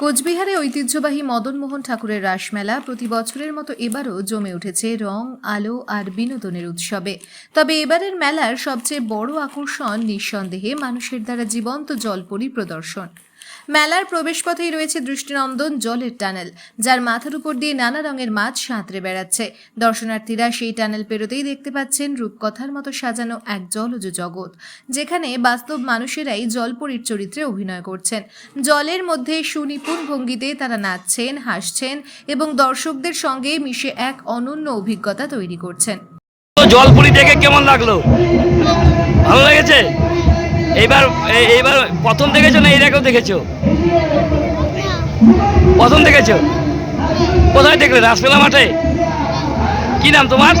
কোচবিহারে ঐতিহ্যবাহী মদনমোহন ঠাকুরের রাসমেলা প্রতি বছরের মতো এবারও জমে উঠেছে রং, আলো আর বিনোদনের উৎসবে। তবে এবারের মেলার সবচেয়ে বড় আকর্ষণ নিঃসন্দেহে মানুষের দ্বারা জীবন্ত জলপরি প্রদর্শন। মেলার প্রবেশপথেই রয়েছে দৃষ্টিনন্দন জলের টানেল, যার মাথার উপর দিয়ে নানা রঙের মাছ সাঁতরে বেড়াচ্ছে। দর্শনার্থীরা সেই টানেল পেরোতেই দেখতে পাচ্ছেন রূপকথার মতো সাজানো এক জলজ জগৎ, যেখানে বাস্তব মানুষেরাই জলপরীর চরিত্রে অভিনয় করছেন। জলের মধ্যে সুনিপুণ ভঙ্গিতে তারা নাচছেন, হাসছেন এবং দর্শকদের সঙ্গে মিশে এক অনন্য অভিজ্ঞতা তৈরি করছেন। জলপুরি দেখে কেমন লাগল? ভালো লেগেছে? এইবার এইবার প্রথম দেখেছ না এর দেখেছ? প্রথম দেখেছ? কোথায় দেখলে? রাসমেলা মাঠে? কি নাম তোমার?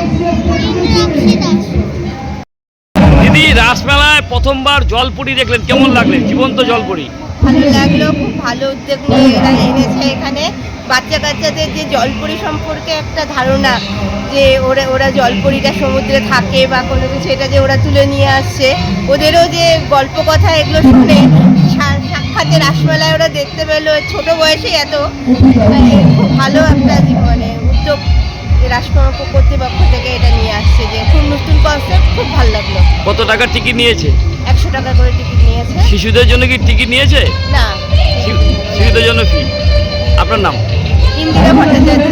দিদি, রাসমেলায় প্রথমবার জলপুরি দেখলেন। কেমন লাগলেন জীবন্ত জলপুরি। ভালো লাগল, খুব ভালো উদ্যোগ নিয়ে এখানে। বাচ্চা কাচ্চাদের যে জলপরি সম্পর্কে একটা ধারণা যে ওরা ওরা জলপরিটা সমুদ্রে থাকে বা কোনো কিছু এটা যে ওরা তুলে নিয়ে আসছে। ওদেরও যে গল্প কথা এগুলো শুনে সাক্ষাতে রাসমেলায় ওরা দেখতে পেল ছোট বয়সে এত। মানে খুব ভালো একটা মানে উদ্যোগ রাষ্ট্র কর্তৃপক্ষ থেকে এটা নিয়ে আসছে যে খুব নতুন কনসেপ্ট খুব ভালো লাগল। কত টাকার টিকিট নিয়েছে? একশো টাকা করে টিকিট নিয়েছে। শিশুদের জন্য কি টিকিট নিয়েছে? না। শিশুদের জন্য ফি আপনার নাম? ইন্দিরা ভট্টাচার্য।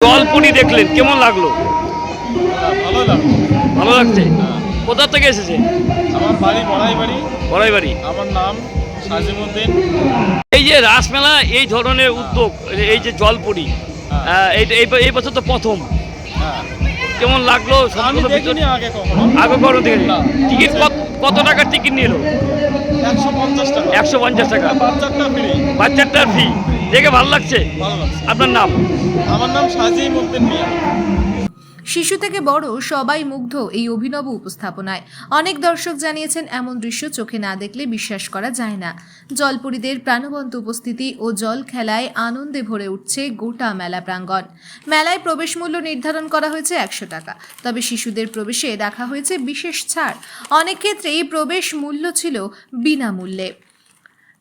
জলপুরি দেখলেন কেমন লাগল? ভালো লাগছে? কোথা থেকে এসেছে? আমার বাড়ি বড়াই বাড়ি বড়াই বাড়ি আমার নাম সাজিমুদ্দিন। এই যে রাসমেলা এই ধরনের উদ্যোগ এই যে জলপুরি আহ, এই- এই এই বছর তো প্রথম। হ্যাঁ। কেমন লাগল? দেখিনি আগে কখনো। আগে করো দেখে টিকিট কত কত টাকার টিকিট নিল? একশো পঞ্চাশ টাকা। একশো পঞ্চাশ টাকা। বাচ্চাটা ফ্রি বাচ্চাটার ফি দেখে ভালো লাগছে? আপনার নাম? আমার নাম সাজি সাজিমুদ্দিন মিয়া। শিশু থেকে বড় সবাই মুগ্ধ এই অভিনব উপস্থাপনায়। অনেক দর্শক জানিয়েছেন এমন দৃশ্য চোখে না দেখলে বিশ্বাস করা যায় না। জলপরীদের প্রাণবন্ত উপস্থিতি ও জল খেলায় আনন্দে ভরে উঠছে গোটা মেলা প্রাঙ্গণ। মেলায় প্রবেশ মূল্য নির্ধারণ করা হয়েছে একশো টাকা। তবে শিশুদের প্রবেশে রাখা হয়েছে বিশেষ ছাড়। অনেক ক্ষেত্রেই প্রবেশ মূল্য ছিল বিনামূল্যে।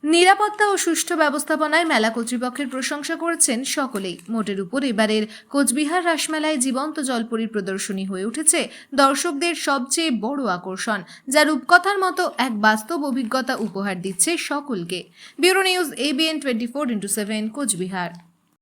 নিরাপত্তা ও সুষ্ঠু ব্যবস্থাপনায় মেলা কর্তৃপক্ষের প্রশংসা করেছেন সকলেই। মোটের উপর এবারের কোচবিহার রাসমেলায় জীবন্ত জলপরীর প্রদর্শনী হয়ে উঠেছে দর্শকদের সবচেয়ে বড় আকর্ষণ, যা রূপকথার মতো এক বাস্তব অভিজ্ঞতা উপহার দিচ্ছে সকলকে। Bureau news ABN twenty four into seven, Coochbehar.